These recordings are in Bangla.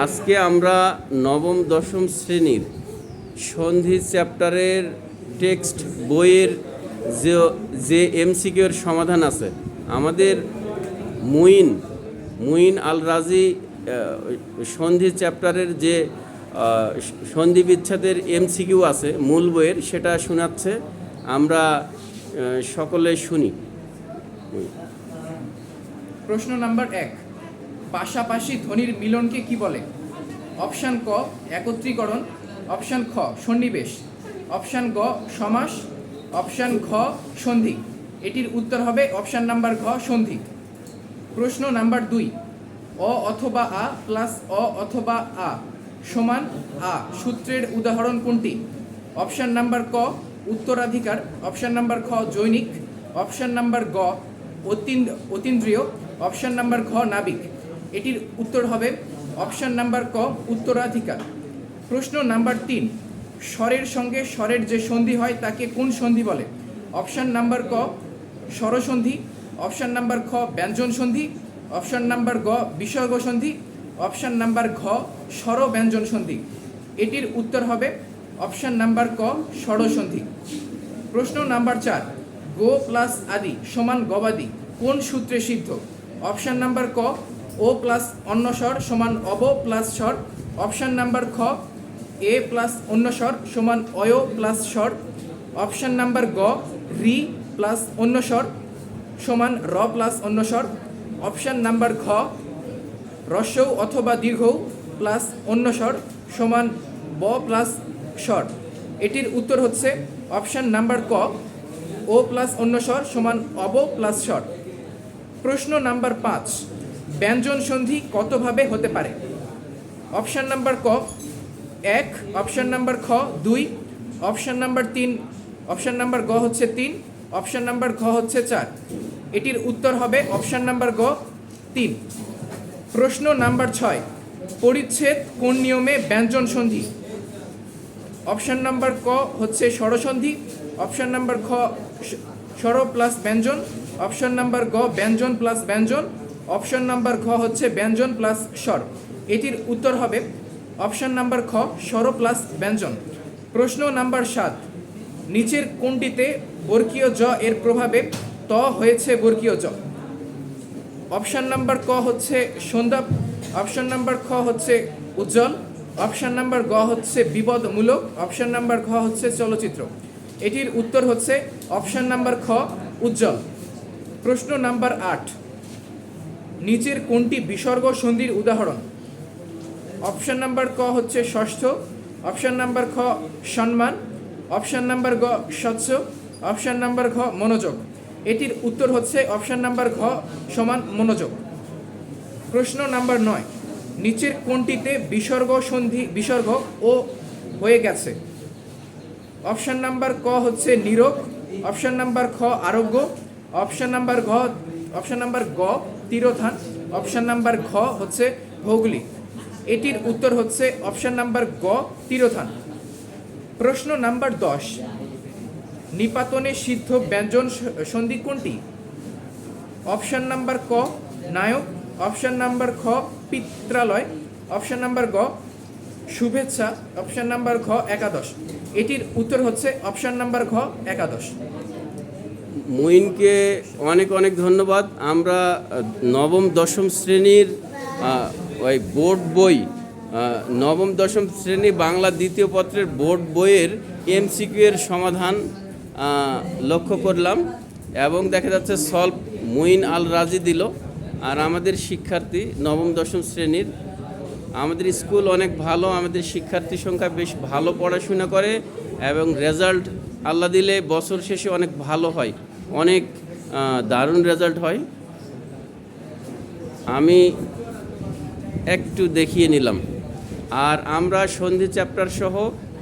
আজকে আমরা নবম, দশম শ্রেণির সন্ধি চ্যাপ্টারের টেক্সট বইয়ের যে যে এমসিকিউর সমাধান আছে। আমাদের মুইন মুইন আল রাজি সন্ধি চ্যাপ্টারের যে সন্ধি বিচ্ছেদের এমসিকিউ আছে, মূল বইয়ের, সেটা শোনাচ্ছে। আমরা সকলে শুনি। প্রশ্ন নাম্বার এক। পাশাপাশি ধ্বনির মিলনকে কি বলে? অপশান ক, একত্রীকরণ। অপশান খ, সন্নিবেশ। অপশান গ, সমাস। অপশান ঘ, সন্ধি। এটির উত্তর হবে অপশান নাম্বার ঘ, সন্ধি। প্রশ্ন নাম্বার দুই। অ অথবা আ প্লাস অ অথবা আ সমান আ। সূত্রের উদাহরণ কোনটি? অপশান নাম্বার ক, উত্তরাধিকার। অপশান নাম্বার খ, জৈনিক। অপশান নাম্বার গ, অতীন, অতীন্দ্রিয়। অপশান নাম্বার ঘ, নাবিক। এটির উত্তর হবে অপশান নাম্বার ক, উত্তরাধিকার। প্রশ্ন নাম্বার তিন, স্বরের সঙ্গে স্বরের যে সন্ধি হয় তাকে কোন সন্ধি বলে? অপশান নাম্বার ক, স্বরসন্ধি। অপশান নাম্বার খ, ব্যঞ্জন সন্ধি। অপশান নাম্বার গ, বিসর্গ সন্ধি। অপশান নাম্বার ঘ স্বর ব্যঞ্জন সন্ধি। এটির উত্তর হবে অপশান নাম্বার ক, স্বরসন্ধি। প্রশ্ন নাম্বার চার, গো প্লাস আদি সমান গবাদি কোন সূত্রে সিদ্ধ? অপশান নাম্বার ক ও প্লাস অন্য স্বর সমান অব প্লাস স্বর। অপশান নাম্বার খ, এ প্লাস অন্য স্বর সমান অয় প্লাস স্বর। অপশান নাম্বার গ, রি প্লাস অন্য স্বর সমান র প্লাস অন্য স্বর। অপশান নাম্বার ঘ রস্যৌ অথবা দীর্ঘৌ প্লাস অন্য স্বর সমান ব প্লাস স্বর। এটির উত্তর হচ্ছে অপশান নাম্বার ক, ও প্লাস অন্য স্বর সমান অব প্লাস স্বর। প্রশ্ন নাম্বার পাঁচ ব্যঞ্জন সন্ধি কতভাবে হতে পারে? অপশান নাম্বার ক, এক। অপশান নাম্বার খ, দুই। অপশান নাম্বার তিন। অপশান নাম্বার গ হচ্ছে তিন। অপশান নাম্বার ঘ হচ্ছে চার। এটির উত্তর হবে অপশান নাম্বার গ, তিন। প্রশ্ন নাম্বার ছয়, পরিচ্ছেদ কোন নিয়মে ব্যঞ্জন সন্ধি? অপশান নাম্বার ক হচ্ছে স্বরসন্ধি। অপশান নাম্বার খ স্বর প্লাস ব্যঞ্জন। অপশান নাম্বার গ, ব্যঞ্জন প্লাস ব্যঞ্জন। অপশান নাম্বার ঘ হচ্ছে ব্যঞ্জন প্লাস স্বর। এটির উত্তর হবে অপশান নাম্বার খ, স্বর প্লাস ব্যঞ্জন। প্রশ্ন নাম্বার সাত, নিচের কোনটিতে বর্গীয় জ এর প্রভাবে ত হয়েছে বর্গীয় জ? অপশান নাম্বার ক হচ্ছে সন্ধ্যা, অপশান নাম্বার খ হচ্ছে উজ্জ্বল, অপশান নাম্বার গ হচ্ছে বিপদমূলক, অপশান নাম্বার ঘ হচ্ছে চলচ্চিত্র। এটির উত্তর হচ্ছে অপশান নাম্বার খ, উজ্জ্বল। প্রশ্ন নাম্বার আট নিচের কোনটি বিসর্গ সন্ধির উদাহরণ? অপশান নাম্বার ক হচ্ছে ষষ্ঠ, অপশান নাম্বার খ সম্মান অপশান নাম্বার গ স্বচ্ছ, অপশান নাম্বার ঘ মনোযোগ। এটির উত্তর হচ্ছে অপশান নাম্বার ঘ সমান মনোযোগ। প্রশ্ন নাম্বার নয়, নিচের কোনটিতে বিসর্গ সন্ধি বিসর্গ ও হয়ে গেছে? অপশান নাম্বার ক হচ্ছে নিরোগ, অপশান নাম্বার খ আরোগ্য, অপশান নাম্বার ঘ, অপশান নাম্বার গ তিরোধান অপশান নাম্বার ঘ হচ্ছে ভৌগোলিক। এটির উত্তর হচ্ছে অপশান নাম্বার গ, তিরোধান। প্রশ্ন নাম্বার দশ, নিপাতনে সিদ্ধ ব্যঞ্জন সন্ধি কোনটি? অপশান নাম্বার ক, নায়ক। অপশান নাম্বার খ পিত্রালয়। অপশান নাম্বার গ, শুভেচ্ছা। অপশান নাম্বার ঘ, একাদশ। এটির উত্তর হচ্ছে অপশান নাম্বার ঘ, একাদশ। মুইনকে অনেক অনেক ধন্যবাদ। আমরা নবম, দশম শ্রেণির ওই বোর্ড বই নবম, দশম শ্রেণি বাংলা দ্বিতীয় পত্রের বোর্ড বইয়ের এমসিকিউ এর সমাধান লক্ষ্য করলাম এবং দেখা যাচ্ছে সলভ মুইন আল রাজি দিল। আর আমাদের শিক্ষার্থী নবম, দশম শ্রেণির, আমাদের স্কুল অনেক ভালো, আমাদের শিক্ষার্থী সংখ্যা বেশ ভালো পড়াশোনা করে এবং রেজাল্ট আল্লাহ দিলে বছর শেষে অনেক ভালো হয়। অনেক দারুণ রেজাল্ট হয়। আমি একটু দেখিয়ে নিলাম। আর আমরা সন্ধি চ্যাপ্টার সহ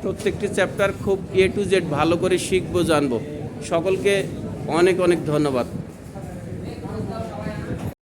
প্রত্যেকটি চ্যাপ্টার খুব এ টু জেড ভালো করে শিখব, জানব। সকলকে অনেক অনেক ধন্যবাদ।